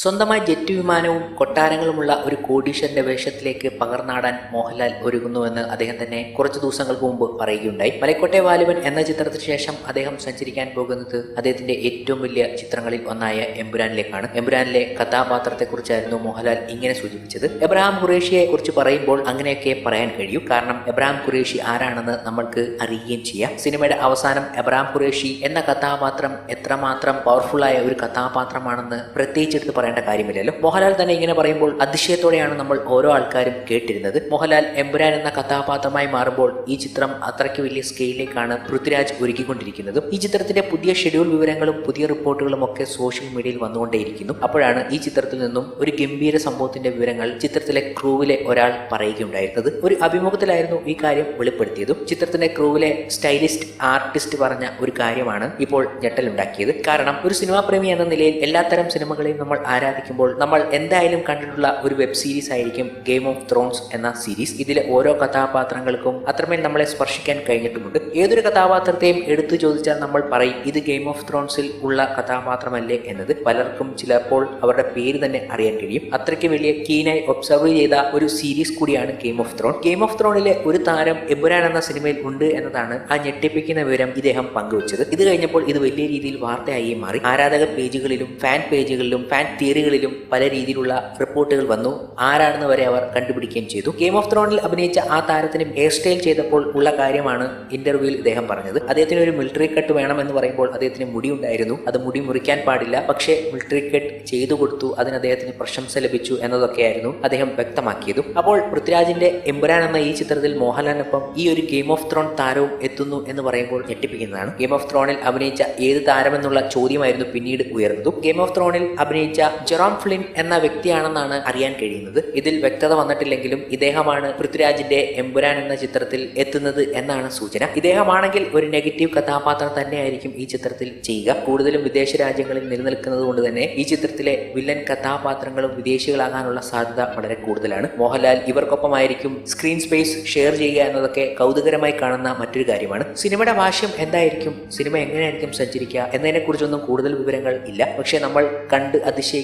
സ്വന്തമായി ജെറ്റ് വിമാനവും കൊട്ടാരങ്ങളുമുള്ള ഒരു കോടീശ്വരന്റെ വേഷത്തിലേക്ക് പകർന്നാടാൻ മോഹൻലാൽ ഒരുങ്ങുന്നുവെന്ന് അദ്ദേഹം തന്നെ കുറച്ചു ദിവസങ്ങൾക്ക് മുമ്പ് പറയുകയുണ്ടായി. മലക്കോട്ടെ വാലിബൻ എന്ന ചിത്രത്തിന് ശേഷം അദ്ദേഹം സഞ്ചരിക്കാൻ പോകുന്നത് അദ്ദേഹത്തിന്റെ ഏറ്റവും വലിയ ചിത്രങ്ങളിൽ ഒന്നായ എമ്പുരാനിലേക്കാണ്. എമ്പുരാനിലെ കഥാപാത്രത്തെക്കുറിച്ചായിരുന്നു മോഹൻലാൽ ഇങ്ങനെ സൂചിപ്പിച്ചത്. എബ്രഹാം ഖുറേഷിയെ കുറിച്ച് പറയുമ്പോൾ അങ്ങനെയൊക്കെ പറയാൻ കഴിയൂ. കാരണം എബ്രഹാം ഖുറേഷി ആരാണെന്ന് നമ്മൾക്ക് അറിയുകയും ചെയ്യാം. സിനിമയുടെ അവസാനം എബ്രഹാം ഖുറേഷി എന്ന കഥാപാത്രം എത്രമാത്രം പവർഫുൾ ആയ ഒരു കഥാപാത്രമാണെന്ന് പ്രത്യേകിച്ച് എടുത്ത് പറയേണ്ട കാര്യമില്ലല്ലോ. മോഹൻലാൽ തന്നെ ഇങ്ങനെ പറയുമ്പോൾ അതിശയത്തോടെയാണ് നമ്മൾ ഓരോ ആൾക്കാരും കേട്ടിരുന്നത്. മോഹൻലാൽ എമ്പുരാൻ എന്ന കഥാപാത്രമായി മാറുമ്പോൾ ഈ ചിത്രം അത്രയ്ക്ക് വലിയ സ്കെയിലേക്കാണ് പൃഥ്വിരാജ് ഒരുക്കിക്കൊണ്ടിരിക്കുന്നത്. ഈ ചിത്രത്തിന്റെ പുതിയ ഷെഡ്യൂൾ വിവരങ്ങളും പുതിയ റിപ്പോർട്ടുകളും ഒക്കെ സോഷ്യൽ മീഡിയയിൽ വന്നുകൊണ്ടേയിരിക്കുന്നു. അപ്പോഴാണ് ഈ ചിത്രത്തിൽ നിന്നും ഒരു ഗംഭീര സംഭവത്തിന്റെ വിവരങ്ങൾ ചിത്രത്തിലെ ക്രൂവിലെ ഒരാൾ പറയുകയുണ്ടായിരുന്നത്. ഒരു അഭിമുഖത്തിലായിരുന്നു ഈ കാര്യം വെളിപ്പെടുത്തിയതും. ചിത്രത്തിന്റെ ക്രൂവിലെ സ്റ്റൈലിസ്റ്റ് ആർട്ടിസ്റ്റ് പറഞ്ഞ ഒരു കാര്യമാണ് ഇപ്പോൾ ഞെട്ടലുണ്ടാക്കിയത്. കാരണം ഒരു സിനിമാ പ്രേമി എന്ന നിലയിൽ എല്ലാത്തരം സിനിമകളെയും നമ്മൾ ആരാധിക്കുമ്പോൾ നമ്മൾ എന്തായാലും കണ്ടിട്ടുള്ള ഒരു വെബ് സീരീസ് ആയിരിക്കും ഗെയിം ഓഫ് ത്രോൺസ് എന്ന സീരീസ് ഇതിലെ ഓരോ കഥാപാത്രങ്ങൾക്കും അത്രമേൽ നമ്മളെ സ്പർശിക്കാൻ കഴിഞ്ഞിട്ടുമുണ്ട്. ഏതൊരു കഥാപാത്രത്തെയും എടുത്തു ചോദിച്ചാൽ നമ്മൾ പറയും ഇത് ഗെയിം ഓഫ് ത്രോൺസിൽ ഉള്ള കഥാപാത്രമല്ലേ എന്നത്. പലർക്കും ചിലപ്പോൾ അവരുടെ പേര് തന്നെ അറിയാൻ കഴിയും. അത്രയ്ക്ക് വലിയ കീനായി ഒബ്സർവ് ചെയ്ത ഒരു സീരീസ് കൂടിയാണ് Game of Throne Game of ത്രോണിലെ ഒരു താരം എമ്പുരാൻ എന്ന സിനിമയിൽ ഉണ്ട് എന്നതാണ് ആ ഞെട്ടിപ്പിക്കുന്ന വിവരം ഇദ്ദേഹം പങ്കുവച്ചത്. ഇത് കഴിഞ്ഞപ്പോൾ ഇത് വലിയ രീതിയിൽ വാർത്തയായി മാറി. ആരാധക പേജുകളിലും ഫാൻ പേജുകളിലും ഫാൻ തിയറികളിലും പല രീതിയിലുള്ള റിപ്പോർട്ടുകൾ വന്നു. ആരാണെന്ന് വരെ അവർ കണ്ടുപിടിക്കുകയും ചെയ്തു. ഗെയിം ഓഫ് ത്രോണിൽ അഭിനയിച്ച ആ താരത്തിന് ഹെയർ സ്റ്റൈൽ ചെയ്തപ്പോൾ ഉള്ള കാര്യമാണ് ഇന്റർവ്യൂവിൽ ഇദ്ദേഹം പറഞ്ഞത്. അദ്ദേഹത്തിന് ഒരു മിലിറ്ററി കട്ട് വേണമെന്ന് പറയുമ്പോൾ അദ്ദേഹത്തിന് മുടി ഉണ്ടായിരുന്നു അത് മുടി മുറിക്കാൻ പാടില്ല. പക്ഷേ മിലിറ്ററി കട്ട് ചെയ്തു കൊടുത്തു. അതിന് അദ്ദേഹത്തിന് പ്രശംസ ലഭിച്ചു എന്നതൊക്കെയായിരുന്നു അദ്ദേഹം വ്യക്തമാക്കിയതും. അപ്പോൾ പൃഥ്വിരാജിന്റെ എമ്പുരാൻ എന്ന ഈ ചിത്രത്തിൽ മോഹൻലാലിനൊപ്പം ഈ ഒരു ഗെയിം ഓഫ് ത്രോൺ താരവും എത്തുന്നു എന്ന് പറയുമ്പോൾ ഞെട്ടിപ്പിക്കുന്നതാണ്. ഗെയിം ഓഫ് ത്രോണിൽ അഭിനയിച്ച ഏത് താരമെന്നുള്ള ചോദ്യമായിരുന്നു പിന്നീട് ഉയർന്നതും. ഗെയിം ഓഫ് ത്രോണിൽ അഭിനയിച്ച ജെറോം ഫ്ലിൻ എന്ന വ്യക്തിയാണെന്നാണ് അറിയാൻ കഴിയുന്നത്. ഇതിൽ വ്യക്തത വന്നിട്ടില്ലെങ്കിലും ഇദ്ദേഹമാണ് പൃഥ്വിരാജിന്റെ എമ്പുരാൻ എന്ന ചിത്രത്തിൽ എത്തുന്നത് എന്നാണ് സൂചന. ഇദ്ദേഹമാണെങ്കിൽ ഒരു നെഗറ്റീവ് കഥാപാത്രം തന്നെയായിരിക്കും ഈ ചിത്രത്തിൽ ചെയ്യുക. കൂടുതലും വിദേശ രാജ്യങ്ങളിൽ നിലനിൽക്കുന്നത് കൊണ്ട് തന്നെ ഈ ചിത്രത്തിലെ വില്ലൻ കഥാപാത്രങ്ങളും വിദേശികളാകാനുള്ള സാധ്യത വളരെ കൂടുതലാണ്. മോഹൻലാൽ ഇവർക്കൊപ്പമായിരിക്കും സ്ക്രീൻ സ്പേസ് ഷെയർ ചെയ്യുക എന്നതൊക്കെ കൗതുകരമായി കാണുന്ന മറ്റൊരു കാര്യമാണ്. സിനിമയുടെ ഭാഷ്യം എന്തായിരിക്കും? സിനിമ എങ്ങനെയായിരിക്കും സഞ്ചരിക്കുക എന്നതിനെക്കുറിച്ചൊന്നും കൂടുതൽ വിവരങ്ങൾ ഇല്ല. പക്ഷേ നമ്മൾ കണ്ട്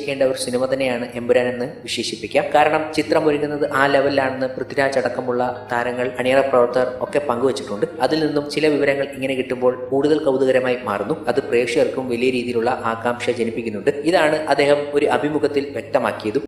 അതിശയിക്കേണ്ട ഒരു സിനിമ തന്നെയാണ് എമ്പുരാൻ എന്ന് വിശേഷിപ്പിക്കാം. കാരണം ചിത്രം ഒരുങ്ങുന്നത് ആ ലെവലിലാണെന്ന് പൃഥ്വിരാജ് അടക്കമുള്ള താരങ്ങൾ അണിയറ പ്രവർത്തകർ ഒക്കെ പങ്കുവച്ചിട്ടുണ്ട്. അതിൽ നിന്നും ചില വിവരങ്ങൾ ഇങ്ങനെ കിട്ടുമ്പോൾ കൂടുതൽ കൗതുകരമായി മാറുന്നു. അത് പ്രേക്ഷകർക്കും വലിയ രീതിയിലുള്ള ആകാംക്ഷ ജനിപ്പിക്കുന്നുണ്ട്. ഇതാണ് അദ്ദേഹം ഒരു അഭിമുഖത്തിൽ വ്യക്തമാക്കിയതും.